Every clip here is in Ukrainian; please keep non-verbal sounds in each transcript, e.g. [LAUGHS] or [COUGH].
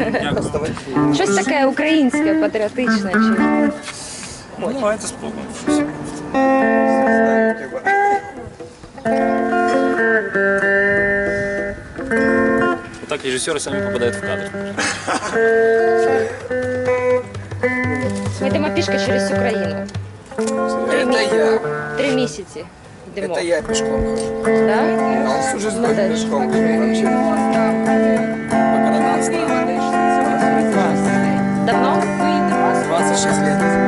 Ви класні. Дякую. Щось таке українське, патріотичне. Чи... Ну, давайте спробуємо. Так режиссеры сами попадают в кадр. Ми йдемо пішки через Україну. Это я. Три місяці йдемо. Это я пешком хожу. Да? Я всю жизнь Ну, да. пешком хожу вообще. 26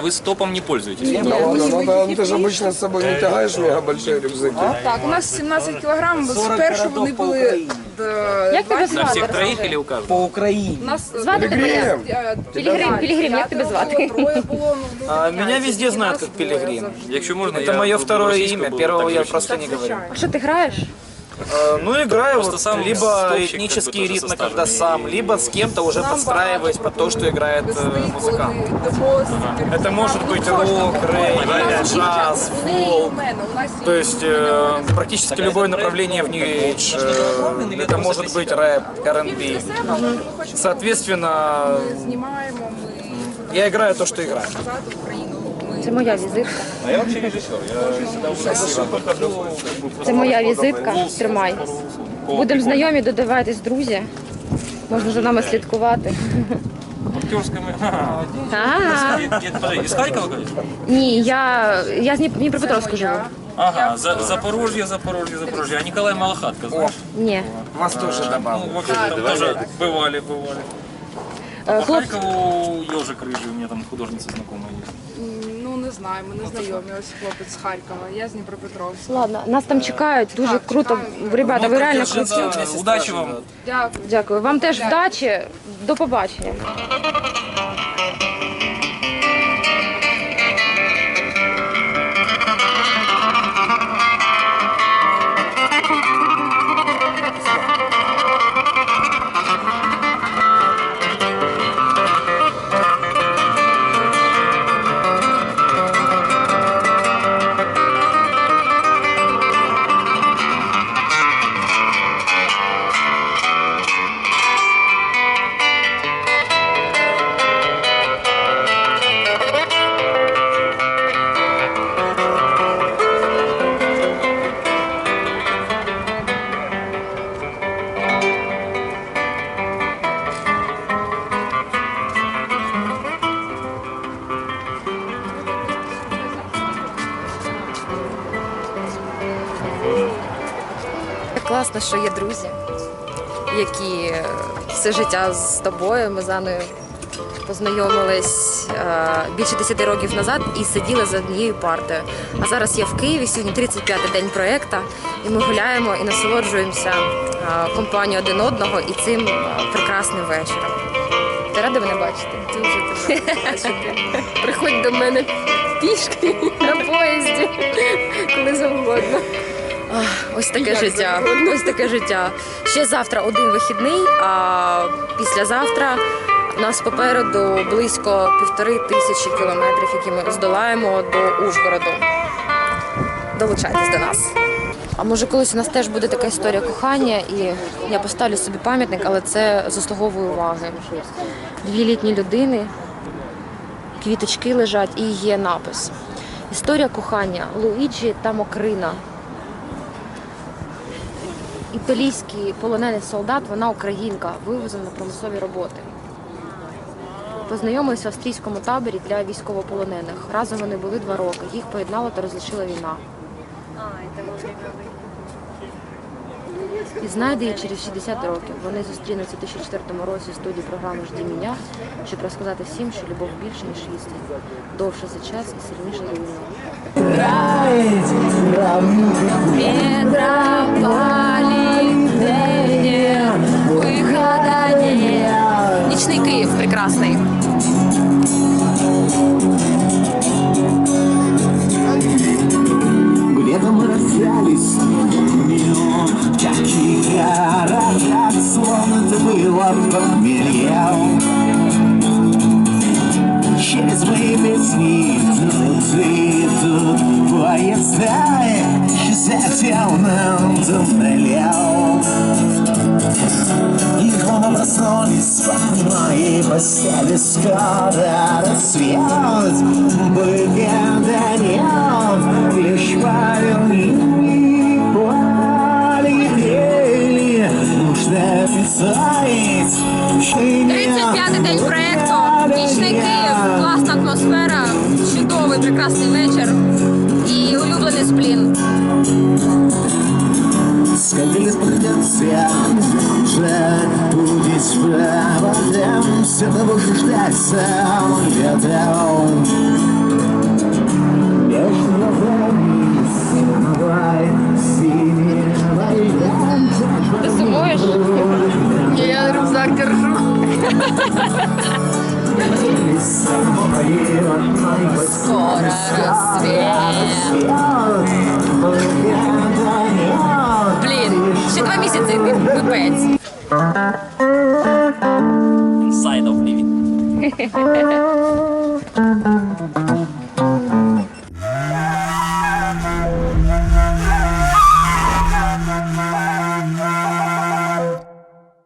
а вы стопом не пользуетесь? Да ладно, ну, да, ну ты же обычно с собой не тягаешь мега большие рюкзаки. Так, у нас 17 кілограм, бо спершу вони були до Як тебе На 20 всех звати? троих или у каждого? по Україні. У нас Звати тебе як? е, Пілігрим, да, Пілігрим, як тебе п'ятеро звати? було, троє було, ну, А, люди меня п'ять. везде І знают нас как двоє Пилигрим. завжди. Якщо можна, Это я мое в второе російську имя, був первого так я режим. просто не говорю. А що ти граєш? Э, Ну, играю Просто вот сам либо стопчик, этнические как бы, тоже ритмы, со когда стажем, сам, и- либо с кем-то уже Нам подстраиваюсь багато под то, что играет весни, э, коли музыкант. ми йдемо з Это может быть Ну, кожна рок, група. рейв, У нас джаз, у неї і у фолк. мене, у нас То є- есть э, практически Так, а любое это направление в проект, New ну, Age. как бы, э, или Это просто может для быть себя? рэп, Для R&B. себе, але ми хочемо Соответственно, знімаємо, ми я играю то, что играю. показати Україну. Ми Це моя візитка. А я вообще режиссер. Я всегда покажу. Це моя візитка. Тримай. Будемо знайомі, додавайтесь, друзі. Можна за нами слідкувати. Актерская мы. А, Подожди, из Харькова, говоришь? Ні, я, я з Дніп- Дніпропетровську живу. Ага, за, Запорожье, Запорожье, Запорожье. А Николай Малахатка, знаешь? Ні. Вас тоже Ну, добавлю. вообще там тоже бывали, бывали. Е, По Хлопці, Харькову ежик рыжий, у меня там художница знакомая есть. Не знаю, ми не знайомі. Ось хлопець з Харкова, я з Дніпропетровська. ладно, нас там чекають. Дуже Так, круто. чекаємо. Ребята, ви реально круті. Да, удачи вам. Дякую. Дякую. Вам теж вдачі. До побачення. Класно, що є друзі, які е, все життя з тобою. Ми з Аною познайомились е, більше 10 років назад і сиділи за однією партою. А зараз я в Києві, сьогодні 35-й день проєкту, і ми гуляємо і насолоджуємося е, компанією один одного і цим прекрасним вечором. Ти рада мене бачити? Дуже тебе бачити. Приходь до мене пішки на поїзді, коли завгодно. Ось таке життя. Ось таке життя. Ще завтра один вихідний, а післязавтра у нас попереду близько півтори тисячі кілометрів, які ми здолаємо до Ужгороду. Долучайтесь до нас. А може колись у нас теж буде така історія кохання, і я поставлю собі пам'ятник, але це заслуговує уваги. Дві літні людини, квіточки лежать і є напис. Історія кохання Луїджі та Мокрина. Італійський полонений солдат, вона українка, вивезена на промислові роботи. Познайомилися в австрійському таборі для військовополонених. Разом вони були два роки. Їх поєднала та розлучила війна. І знайде її через 60 років. Вони зустрінуться у 2004 році в студії програми Жді мене, щоб розказати всім, що любов більше, ніж відстань, довше за час і сильніше за війну. Нічний Київ прекрасний. Где-то мы расстались Такие рожат, словно ты было похмельем Через мои песни и идут поезда Исчезая темным моей постели Скоро рассвет Выгода нет Лишь поверни Полетели Нужно представить 35-й день проєкту. Нічний Київ, класна атмосфера, чудовий прекрасний вечір. І улюблений сплін. Уже будить Где-то буду ждать сам ветром Бежно вниз, давай, синий, Ты? Я рюкзак. Скоро рассвет. Блин, еще два месяца и ты ВП. Yeah. [LAUGHS]